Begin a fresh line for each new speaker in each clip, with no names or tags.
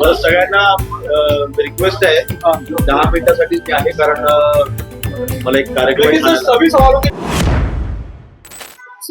बस सगळ्यांना रिक्वेस्ट आहे दहा मिनिटासाठी आहे कारण मला एक कार्यक्रम.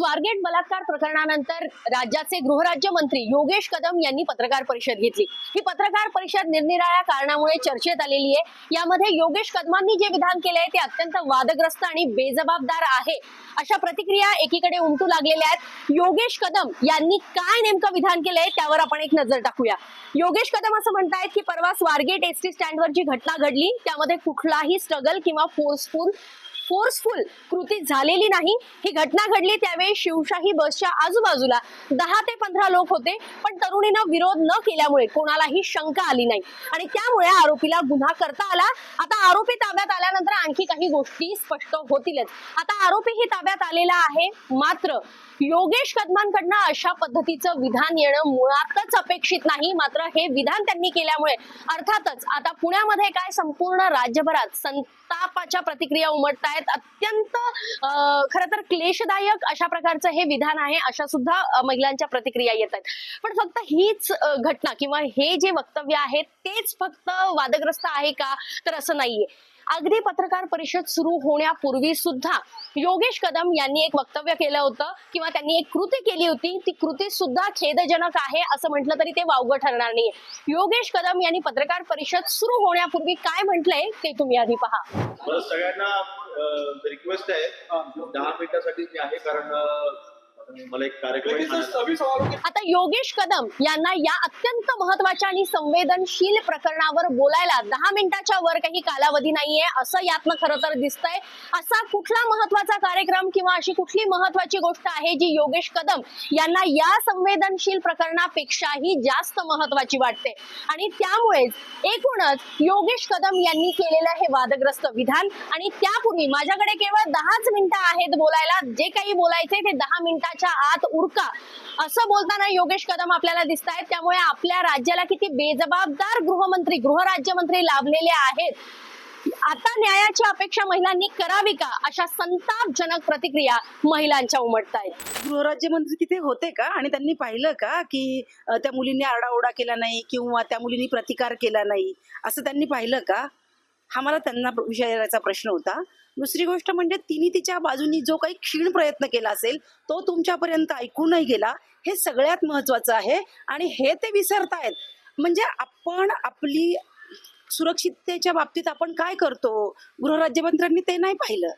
स्वारगेट बलात्कार प्रकरणानंतर राज्याचे गृहराज्यमंत्री योगेश कदम यांनी पत्रकार परिषद घेतली. ही पत्रकार परिषद निरनिराळ्या कारणामुळे चर्चेत आलेली आहे. यामध्ये योगेश कदमांनी जे विधान केले ते अत्यंत वादग्रस्त आणि बेजबाबदार आहे अशा प्रतिक्रिया एकीकडे उमटू लागलेल्या आहेत. योगेश कदम यांनी काय नेमकं विधान केलंय त्यावर आपण एक नजर टाकूया. योगेश कदम असं म्हणतायत की परवा स्वारगेट एस टी स्टँडवर जी घटना घडली त्यामध्ये कुठलाही स्ट्रगल किंवा फोर्सफुल फोर्सफुल कृती झालेली नाही. ही घटना घडली त्यावेळी शिवशाही बसच्या आजूबाजूला. दहा ते पंधरा लोक होते पण तरुणीनं विरोध न केल्यामुळे कोणालाही शंका आली नाही. आणि त्यामुळे आरोपीला गुन्हा करता आला. आता आरोपी ताब्यात आल्यानंतर आणखी काही गोष्टी स्पष्ट होतीलच. आता आरोपीही ताब्यात आलेला आहे. मात्र योगेश कदमांकडनं अशा पद्धतीचं विधान येणं मुळातच अपेक्षित नाही. मात्र हे विधान त्यांनी केल्यामुळे अर्थातच आता पुण्यामध्ये काय संपूर्ण राज्यभरात संतापाच्या प्रतिक्रिया उमटत आहेत. अत्यंत अं, खरं तर क्लेशदायक अशा प्रकारचं हे विधान आहे अशा सुद्धा महिलांच्या प्रतिक्रिया येत आहेत. पण फक्त हीच घटना किंवा हे जे वक्तव्य आहे तेच फक्त वादग्रस्त आहे का? तर असं नाहीये. अगदी पत्रकार परिषद सुरू होण्यापूर्वी सुद्धा योगेश कदम यांनी एक वक्तव्य केलं होतं किंवा त्यांनी एक कृती केली होती. ती कृती सुद्धा खेदजनक आहे असं म्हटलं तरी ते वावगं ठरणार नाही योगेश कदम यांनी पत्रकार परिषद सुरू होण्यापूर्वी काय म्हटलंय ते तुम्ही आधी पहा.
सगळ्यांना रिक्वेस्ट आहे. दहा मिनिटासाठी मी आहे कारण मला एक कार्यक्रम आहे.
आता योगेश कदम यांना या अत्यंत महत्त्वाच्या आणि संवेदनशील प्रकरणावर बोलायला दहा मिनिटाच्या वर काही कालावधी नाहीये असं यातनं खरं तर दिसतंय. असा कुठला महत्त्वाचा कार्यक्रम किंवा अशी कुठली महत्वाची गोष्ट आहे जी योगेश कदम यांना या संवेदनशील प्रकरणापेक्षाही जास्त महत्वाची वाटते? आणि त्यामुळेच एकूणच योगेश कदम यांनी केलेलं हे वादग्रस्त विधान आणि त्यापूर्वी माझ्याकडे केवळ दहाच मिनिटं आहेत बोलायला जे काही बोलायचे ते दहा मिनिटाच्या आत उरका. असं बोलताना योगेश कदम आपल्याला दिसत आहेत त्यामुळे आपल्या राज्याला किती बेजबाबदार गृहमंत्री गृहराज्यमंत्री लाभलेले आहेत. आता न्यायाची अपेक्षा महिलांनी करावी का? अशा संतापजनक प्रतिक्रिया महिलांच्या उमटत आहेत
गृहराज्यमंत्री तिथे होते का? आणि त्यांनी पाहिलं का की अ, त्या मुलींनी आरडाओरडा केला नाही किंवा त्या मुलींनी प्रतिकार केला नाही? असं त्यांनी पाहिलं का? हा मला त्यांना विचारायचा प्रश्न होता. दुसरी गोष्ट म्हणजे तिने तिच्या बाजूनी जो काही क्षीण प्रयत्न केला असेल तो तुमच्यापर्यंत ऐकू नाही गेला. हे सगळ्यात महत्वाचं आहे आणि हे ते विसरतायत. म्हणजे आपण आपली सुरक्षिततेच्या बाबतीत आपण काय करतो? गृहराज्यमंत्र्यांनी ते नाही पाहिलं.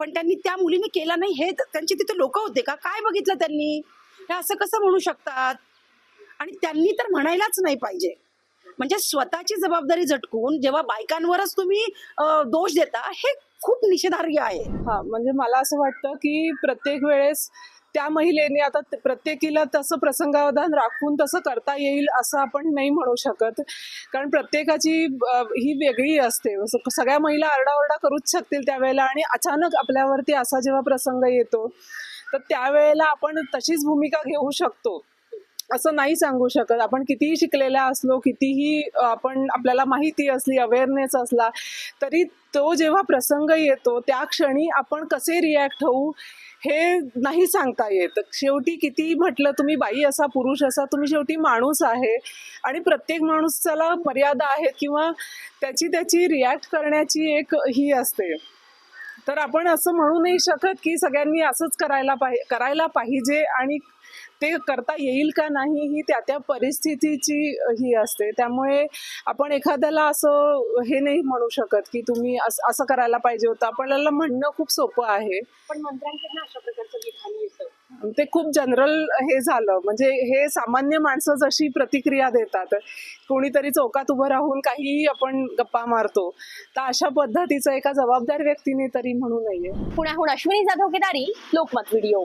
पण त्यांनी त्या मुलीने केला नाही हे त्यांचे तिथे लोक होते का? काय बघितलं त्यांनी? हे असं कसं म्हणू शकतात? आणि त्यांनी तर म्हणायलाच नाही पाहिजे. म्हणजे स्वतःची जबाबदारी झटकून जेव्हा बायकांवरच तुम्ही दोष देता हे खूप निषेधार्ह आहे.
हा म्हणजे मला असं वाटतं की प्रत्येक वेळेस त्या महिलेने आता प्रत्येकीला तसं प्रसंगावधान राखून तसं करता येईल असं आपण नाही म्हणू शकत. कारण प्रत्येकाची ही वेगळी असते. सगळ्या महिला आरडाओरडा करूच शकतील त्यावेळेला आणि अचानक आपल्यावरती असा जेव्हा प्रसंग येतो तर त्यावेळेला आपण तशीच भूमिका घेऊ शकतो. असं नाही सांगू शकत. आपण कितीही शिकलेल्या असलो कितीही आपण आपल्याला माहिती असली अवेअरनेस असला तरी तो जेव्हा प्रसंग येतो त्या क्षणी आपण कसे रिॲक्ट होऊ हे नाही सांगता येत. शेवटी किती म्हटलं तुम्ही बाई असा पुरुष असा तुम्ही शेवटी माणूस आहे. आणि प्रत्येक माणूसाला मर्यादा आहेत किंवा त्याची त्याची रिॲक्ट करण्याची एक ही असते. तर आपण असं म्हणू नाही शकत की सगळ्यांनी असंच करायला पाहि करायला पाहिजे आणि ते करता येईल का नाही ही त्या त्या परिस्थितीची ही असते. त्यामुळे आपण एखाद्याला असं हे नाही म्हणू शकत की तुम्ही असं असं करायला पाहिजे होतं. आपल्याला म्हणणं खूप सोपं आहे.
पण मंत्र्यांकडनं अशा प्रकारचं विधान येतं
ते खूप जनरल हे झालं. म्हणजे हे सामान्य माणसं जशी प्रतिक्रिया देतात कोणीतरी चौकात उभं राहून काहीही आपण गप्पा मारतो तर अशा पद्धतीचं एका जबाबदार व्यक्तीने तरी म्हणू नये.
पुण्याहून अश्विनी जाधव केदारी लोकमत व्हिडिओ.